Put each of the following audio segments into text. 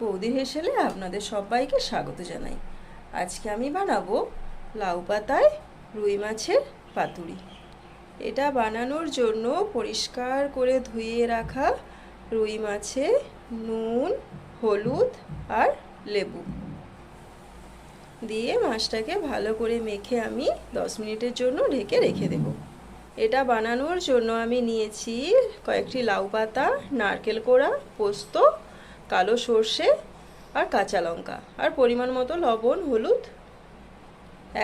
বৌদি হেসেলে আপনাদের সবাইকে স্বাগত জানাই। আজকে আমি বানাবো লাউ পাতায় রুই মাছের পাতুরি। এটা বানানোর জন্য পরিষ্কার করে ধুয়ে রাখা রুই মাছে নুন, হলুদ আর লেবু। দিয়ে মাছটাকে ভালো করে মেখে আমি দশ মিনিটের জন্য ঢেকে রেখে দেব। এটা বানানোর জন্য আমি নিয়েছি কয়েকটি লাউ পাতা, নারকেল কোড়া, পোস্ত কালো সর্ষে আর কাঁচা লঙ্কা। আর পরিমাণ মতো লবণ, হলুদ।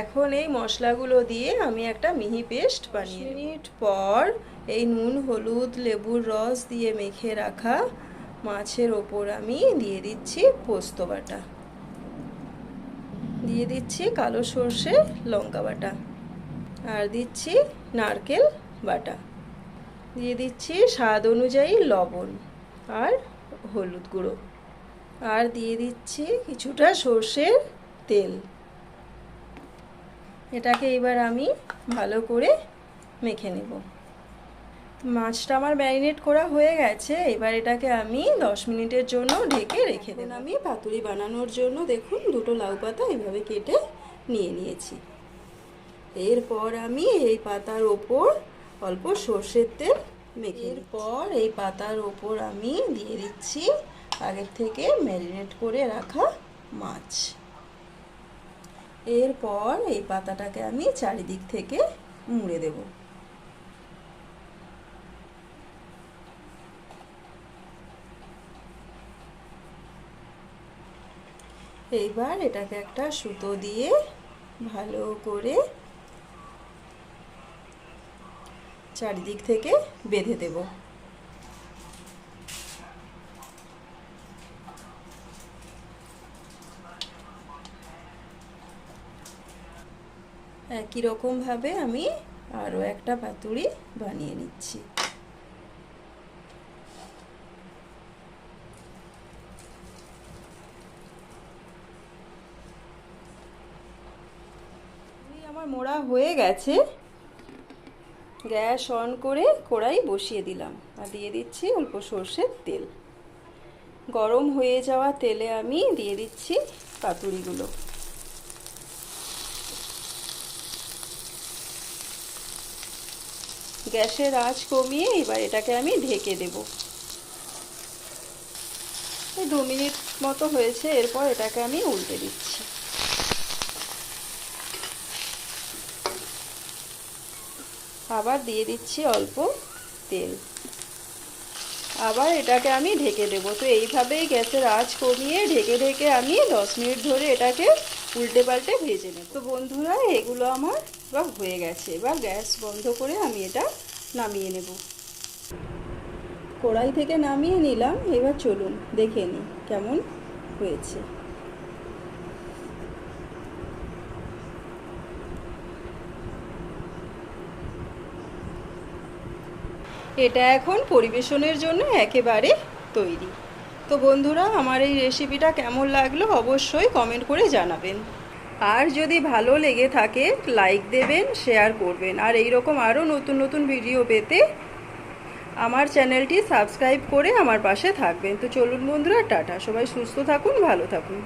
এখন এই মশলাগুলো দিয়ে আমি একটা মিহি পেস্ট বানিয়ে মিনিট পর এই নুন, হলুদ, লেবুর রস দিয়ে মেখে রাখা মাছের ওপর আমি দিয়ে দিচ্ছি পোস্ত বাটা। দিয়ে দিচ্ছি কালো সর্ষে, লঙ্কা বাটা। আর দিচ্ছি নারকেল বাটা। দিয়ে দিচ্ছি স্বাদ অনুযায়ী লবণ। আর হলুদ গুঁড়ো। আর দিয়ে দিচ্ছি কিছুটা সর্ষের তেল। এটাকে এবার আমি ভালো করে মেখে নেব। মাছটা আমার ম্যারিনেট করা হয়ে গেছে। এবার এটাকে আমি দশ মিনিটের জন্য ঢেকে রেখে দেব। আমি পাতুরি বানানোর জন্য দেখুন দুটো লাউ পাতা এভাবে কেটে নিয়ে নিয়েছি। এরপর আমি এই পাতার ওপর অল্প সর্ষের তেল মেখে পর এই পাতার ওপর আমি দিয়ে দিচ্ছি আগের থেকে ম্যারিনেট করে রাখা মাছ। এরপর এই পাতাটাকে আমি চারিদিক থেকে মুড়ে দেব। এইবার এটাকে একটা সুতো দিয়ে ভালো করে চারিদিক থেকে বেঁধে দেব। একই রকমভাবে আমি আরও একটা পাতুড়ি বানিয়ে নিচ্ছি। আমার মোড়া হয়ে গেছে। গ্যাস অন করে কড়াই বসিয়ে দিলাম আর দিয়ে দিচ্ছি অল্প সর্ষের তেল। গরম হয়ে যাওয়া তেলে আমি দিয়ে দিচ্ছি পাতুরিগুলো। গ্যাসের আঁচ কমিয়ে এবার এটাকে আমি ঢেকে দেব। দু মিনিট মতো হয়েছে, এরপর এটাকে আমি উল্টে দিচ্ছি। আবার দিয়ে দিচ্ছি অল্প তেল। আবার এটাকে আমি ঢেকে দেবো। তো এইভাবেই গ্যাসের আঁচ কমিয়ে ঢেকে ঢেকে আমি দশ মিনিট ধরে এটাকে উল্টে পাল্টে ভেজে নেব। তো বন্ধুরা, এগুলো আমার এবার হয়ে গেছে। এবার গ্যাস বন্ধ করে আমি এটা নামিয়ে নেব। কড়াই থেকে নামিয়ে নিলাম। এবার চলুন দেখে নিই কেমন হয়েছে। এটা এখন পরিবেশনের জন্য একেবারে তৈরি। তো বন্ধুরা, আমার এই রেসিপিটা কেমন লাগল অবশ্যই কমেন্ট করে জানাবেন। আর যদি ভালো লেগে থাকে লাইক দেবেন শেয়ার করবেন। আর এই রকম আরও নতুন নতুন ভিডিও পেতে আমার চ্যানেলটি সাবস্ক্রাইব করে আমার পাশে থাকবেন। তো চলুন বন্ধুরা, টাটা। সবাই সুস্থ থাকুন, ভালো থাকুন।